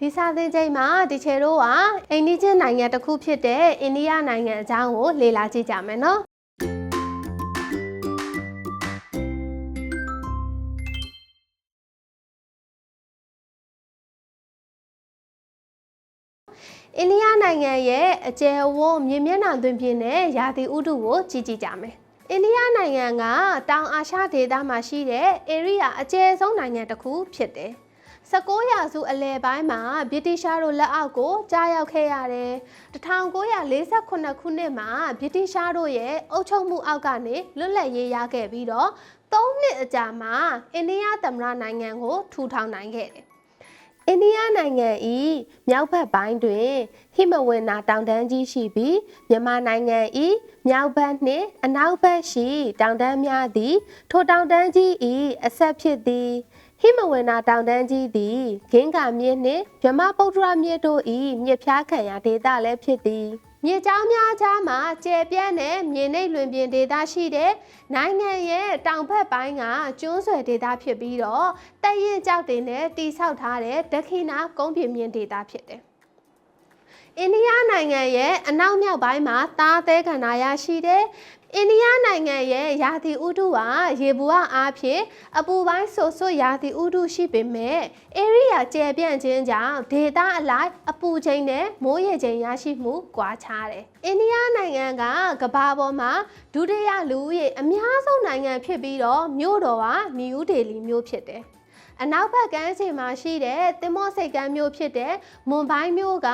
ဒီစာသင်ချိန်မှာဒီချေတို့ကအိန္ဒိချင်းနိုင်ငံတစ်ခုဖြစ်တဲ့အိန္ဒိယနိုင်ငံအကြောင်းကိုလေ့လာကြည့်ကြမယ်နော်အိန္ဒိယနိုင်ငံရဲ့အကျယ်အဝန်းမြေမျက်နှာသွင်ပြင်တဲ့ရာသီဥတုကိုကြည့်ကြည့်ကြမယ်။အိန္ဒိယနိုင်ငံကတောင်အာရှဒေသမှာရှိတဲ့ဧရိယာအကျယ်ဆုံးနိုင်ငံတစ်ခုဖြစ်တယ်။ 19ရာစုအလယ်ပိုင်းမှာဗြိတိရှတို့လက်အောက်ကိုကြားရောက်ခဲ့ရတယ်။1948ခုနှစ်မှာဗြိတိရှတို့ရဲ့အုပ်ချုပ်မှုအောက်ကနေလွတ်လပ်ရေးရခဲ့ပြီးတော့3နှစ်အကြာမှာအိန္ဒိယသမ္မတနိုင်ငံကိုထူထောင်နိုင်ခဲ့တယ်။အိန္ဒိယနိုင်ငံဤမြောက်ဘက်ပိုင်းတွင်ဟိမဝန္တာတောင်တန်းကြီးရှိပြီးမြန်မာနိုင်ငံဤမြောက်ဘက်နှင့်အနောက်ဘက်ရှိတောင်တန်းများသည်ထိုတောင်တန်းကြီးဤအဆက်ဖြစ်သည် ဟိမဝန္တာတောင်တန်းကြီးသည်ဂင်္ဂါမြစ်နှင့်ဗြဟ္မပုတ္တရမြစ်တို့ဤမြစ်ဖျားခံရာဒေသလည်းဖြစ်သည်မြေကြောင်းများကြားမှာကျယ်ပြန့်တဲ့မြေနိမ့်လွင်ပြင်ဒေသရှိတဲ့နိုင်ငံရဲ့တောင်ဘက်ပိုင်းကကျွန်းဆွယ်ဒေသဖြစ်ပြီးတော့တက်ရင်ကြောက်တွေနဲ့တိဆောက်ထားတဲ့ဒက္ခိဏကုန်းပြင်မြင့်ဒေသဖြစ်တယ် အိန္ဒိယနိုင်ငံရဲ့အနောက်မြောက်ပိုင်းမှာသားသဲကန္နာရရှိတဲ့အိန္ဒိယနိုင်ငံရဲ့ရာသီဥတုဟာရေဘူးအားဖြင့်အပူပိုင်းဆိုဆွရာသီဥတုရှိပေမဲ့ဧရိယာကျယ်ပြန့်ခြင်းကြောင့်ဒေသအလိုက်အပူချိန်နဲ့မိုးရေချိန်ရရှိမှုကွာခြားတယ်။အိန္ဒိယနိုင်ငံကကမ္ဘာပေါ်မှာဒုတိယလူဦးရေအများဆုံးနိုင်ငံဖြစ်ပြီးတော့မြို့တော်ကနယူးဒေလီမြို့ဖြစ်တယ်။ အနောက်ဘက်ကမ်းခြေမှာရှိတဲ့တင်မော့စိတ်ကမ်းမြို့ဖြစ်တဲ့မွန်ဘိုင်းမြို့က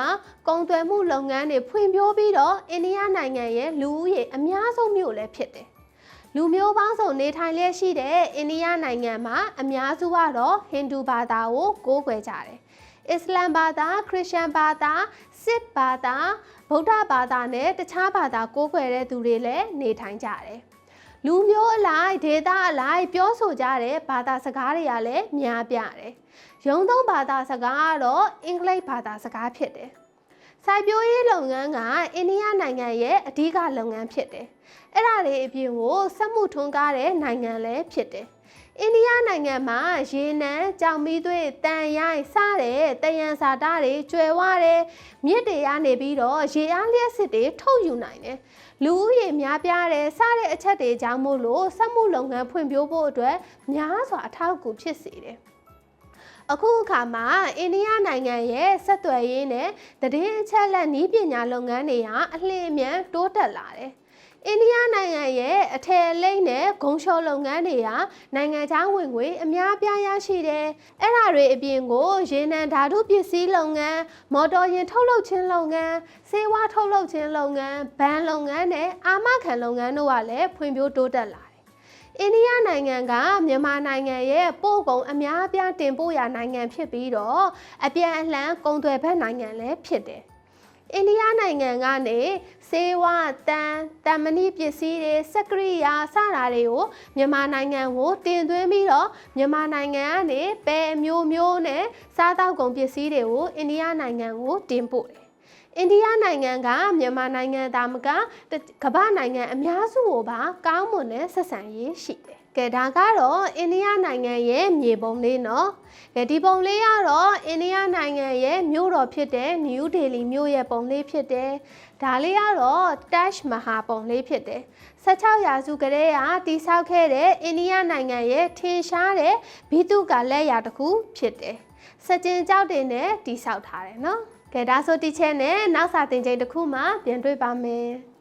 ကုန်သွယ်မှုလုပ်ငန်းတွေဖွံ့ဖြိုးပြီးတော့အိန္ဒိယနိုင်ငံရဲ့လူဦးရေအများဆုံးမြို့လည်းဖြစ်တယ်။လူမျိုးပေါင်းစုံနေထိုင်လျက်ရှိတဲ့အိန္ဒိယနိုင်ငံမှာအများစုကတော့ဟိန္ဒူဘာသာကိုကိုးကွယ်ကြတယ်။အစ္စလမ်ဘာသာခရစ်ယာန်ဘာသာစစ်ဘာသာဗုဒ္ဓဘာသာနဲ့တခြားဘာသာကိုးကွယ်တဲ့သူတွေလည်းနေထိုင်ကြတယ်။ လူမျိုးအလိုက်ဒေတာအလိုက်ပြောဆိုကြတဲ့ဘာသာစကားတွေကလည်းများပြတယ်။ရုံးသုံးဘာသာစကားကတော့အင်္ဂလိပ်ဘာသာစကားဖြစ်တယ်။စိုက်ပျိုးရေးလုပ်ငန်းကအိန္ဒိယနိုင်ငံရဲ့အဓိကလုပ်ငန်းဖြစ်တယ်။အဲ့ဒါတွေအပြင်ကိုစက်မှုထွန်းကားတဲ့နိုင်ငံလည်းဖြစ်တယ်။ အိန္ဒိယနိုင်ငံမှာရေနံကြောင်မီးသွေးတန်ရိုင်းစတဲ့တယံစာတာတွေကျွယ်ဝတဲ့မြစ်တွေကနေပြီးတော့ရေအားလျှက်စစ်တွေထုတ်ယူနိုင်တယ်လူဦးရေများပြားတဲ့စတဲ့အချက်တွေကြောင့်မို့လို့စက်မှုလုပ်ငန်းဖွံ့ဖြိုးဖို့အတွက်များစွာအထောက်အကူဖြစ်စေတယ်အခုအခါမှာအိန္ဒိယနိုင်ငံရဲ့ဆက်သွယ်ရေးနဲ့တည်င်းအချက်လက်နည်းပညာလုပ်ငန်းတွေဟာအလင်းအမြန်တိုးတက်လာတယ်။ အိန္ဒိယနိုင်ငံရဲ့အထည်လိမ့်နဲ့ဂုံလျှော်လုပ်ငန်းတွေကနိုင်ငံခြားဝင်ငွေအများပြားရရှိတယ်။အဲ့ဒါတွေအပြင်ကိုရေနံဓာတုပစ္စည်းလုပ်ငန်း၊မော်တော်ယာဉ်ထုတ်လုပ်ခြင်းလုပ်ငန်း၊ဆေးဝါးထုတ်လုပ်ခြင်းလုပ်ငန်း၊ဘဏ်လုပ်ငန်းနဲ့အာမခံလုပ်ငန်းတို့ကလည်းဖွံ့ဖြိုးတိုးတက်လာတယ်။အိန္ဒိယနိုင်ငံကမြန်မာနိုင်ငံရဲ့ပို့ကုန်အများအပြားတင်ပို့ရာနိုင်ငံဖြစ်ပြီးတော့အပြန်အလှန်ကုန်သွယ်ဘက်နိုင်ငံလည်းဖြစ်တယ် အိန္ဒိယနိုင်ငံကနေစေဝတန်တမဏိပစ္စည်းတွေစက်ကရိယာစတာတွေကိုမြန်မာနိုင်ငံကိုတင်သွင်းပြီးတော့မြန်မာနိုင်ငံကနေပဲအမျိုးမျိုးနဲ့စားတောက်ကုန်ပစ္စည်းတွေကိုအိန္ဒိယနိုင်ငံကိုတင်ပို့တယ်အိန္ဒိယနိုင်ငံကမြန်မာနိုင်ငံသားမကကမ္ဘာနိုင်ငံအများစုကိုပါကောင်းမွန်တဲ့ဆက်ဆံရေးရှိတယ် ကဲဒါကတော့အိန္ဒိယနိုင်ငံရဲ့မြေပုံလေးနော်ကဲဒီပုံလေးကတော့အိန္ဒိယနိုင်ငံရဲ့မြို့တော်ဖြစ်တဲ့နယူးဒေလီမြို့ရဲ့ပုံလေးဖြစ်တယ်ဒါလေးကတော့ Taj Mahal ပုံလေးဖြစ်တယ်16ရာစုကလေးကတိဆောက်ခဲ့တဲ့အိန္ဒိယနိုင်ငံရဲ့ထင်ရှားတဲ့ဘိတုကလက်ရာတစ်ခုဖြစ်တယ်စကြင်ကြောက်တွေနဲ့တိဆောက်ထားတယ်နော်ကဲဒါဆိုဒီချက်နဲ့နောက်စာသင်ချိန်တစ်ခုမှပြန်တွေ့ပါမယ်